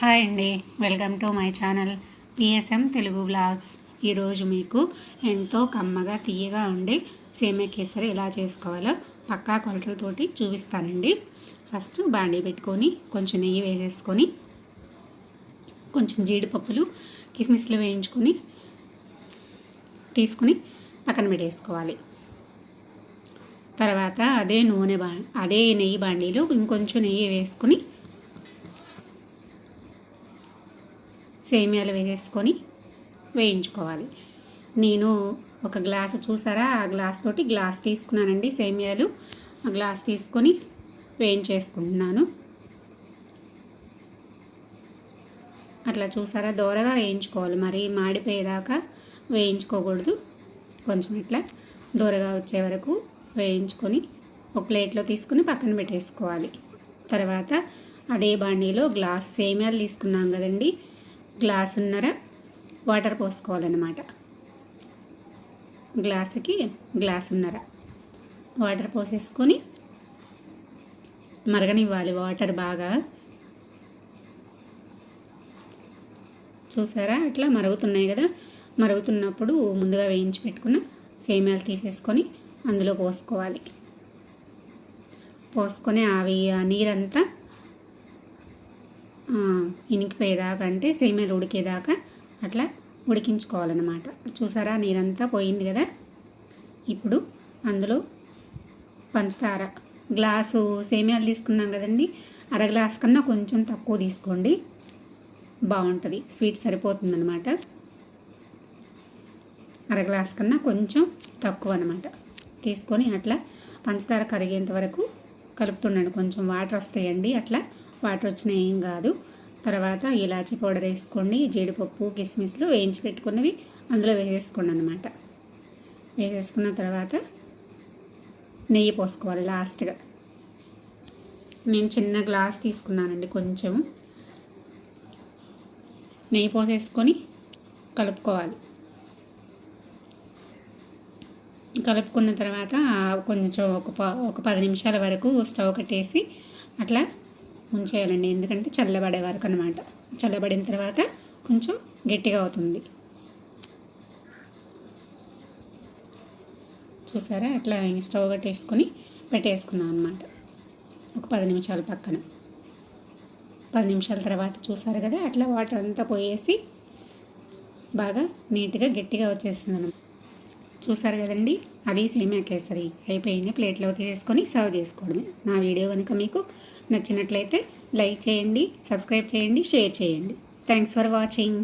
Hi అండి. Welcome to my channel PSM Telugu vlogs. ఈరోజు మీకు ఎంతో కమ్మగా తీయగా ఉండే సేమే కేసరి ఎలా చేసుకోవాలో పక్కా కొలతలతోటి చూపిస్తానండి. ఫస్ట్ బాండీ పెట్టుకొని కొంచెం నెయ్యి వేసేసుకొని కొంచెం జీడిపప్పులు కిస్మిస్లు వేయించుకొని తీసుకుని పక్కన పెట్టేసుకోవాలి. తర్వాత అదే నూనె బా అదే నెయ్యి బాండీలో ఇంకొంచెం నెయ్యి వేసుకొని సేమియాలు వేసేసుకొని వేయించుకోవాలి. నేను ఒక గ్లాస్ చూసారా? ఆ గ్లాస్ తోటి గ్లాస్ తీసుకున్నానండి సేమియాలు. ఆ గ్లాస్ తీసుకొని వేయించేసుకుంటున్నాను. అట్లా చూసారా? దోరగా వేయించుకోవాలి. మరి మాడిపోయేదాకా వేయించుకోకూడదు. కొంచెం ఇట్లా దూరగా వచ్చే వరకు వేయించుకొని ఒక ప్లేట్లో తీసుకుని పక్కన పెట్టేసుకోవాలి. తర్వాత అదే బాణీలో గ్లాస్ సేమియాలు తీసుకున్నాం కదండి. గ్లాసున్నర వాటర్ పోసుకోవాలన్నమాట. గ్లాసుకి గ్లాసున్నర వాటర్ పోసేసుకొని మరగనివ్వాలి వాటర్ బాగా. చూసారా? అట్లా మరుగుతున్నాయి కదా. మరుగుతున్నప్పుడు ముందుగా వేయించి పెట్టుకున్న సేమ్యాలు తీసేసుకొని అందులో పోసుకోవాలి. పోసుకొని అవి ఆ నీరంతా ఇనికిపోయేదాకా అంటే సేమియాలు ఉడికేదాకా అట్లా ఉడికించుకోవాలన్నమాట. చూసారా నీరంతా పోయింది కదా? ఇప్పుడు అందులో పంచదార. గ్లాసు సేమియాలు తీసుకున్నాం కదండి. అర గ్లాస్ కన్నా కొంచెం తక్కువ తీసుకోండి. బాగుంటుంది. స్వీట్ సరిపోతుందనమాట అర గ్లాస్ కన్నా కొంచెం తక్కువ అనమాట తీసుకొని అట్లా పంచదార కరిగేంత వరకు కలుపుతుండండి. కొంచెం వాటర్ వస్తాయండి. అట్లా వాటర్ వచ్చినా ఏం కాదు. తర్వాత ఇలాచీ పౌడర్ వేసుకోండి. జీడిపప్పు కిస్మిస్లు వేయించి పెట్టుకున్నవి అందులో వేసేసుకోండి అనమాట వేసేసుకున్న తర్వాత నెయ్యి పోసుకోవాలి లాస్ట్గా. నేను చిన్న గ్లాస్ తీసుకున్నానండి కొంచెం. నెయ్యి పోసేసుకొని కలుపుకోవాలి. కలుపుకున్న తర్వాత కొంచెం ఒక ఒక పది నిమిషాల వరకు స్టవ్ కట్టేసి అట్లా ఉంచేయాలండి ఎందుకంటే చల్లబడే వరకు అనమాట చల్లబడిన తర్వాత కొంచెం గట్టిగా అవుతుంది. చూసారా? అట్లా స్టవ్ కట్టేసుకొని పెట్టేసుకున్నాం అనమాట ఒక పది నిమిషాల పక్కన. పది నిమిషాల తర్వాత చూసారు కదా? అట్లా వాటర్ అంతా పోయేసి బాగా నీట్గా గట్టిగా వచ్చేసింది అనమాట చూసారు కదండి? అది సేమియా కేసరి అయిపోయింది. ప్లేట్లో తీసేసుకొని సర్వ్ చేసుకోవడమే. నా వీడియో కనుక మీకు నచ్చినట్లయితే లైక్ చేయండి సబ్స్క్రైబ్ చేయండి షేర్ చేయండి. Thanks for watching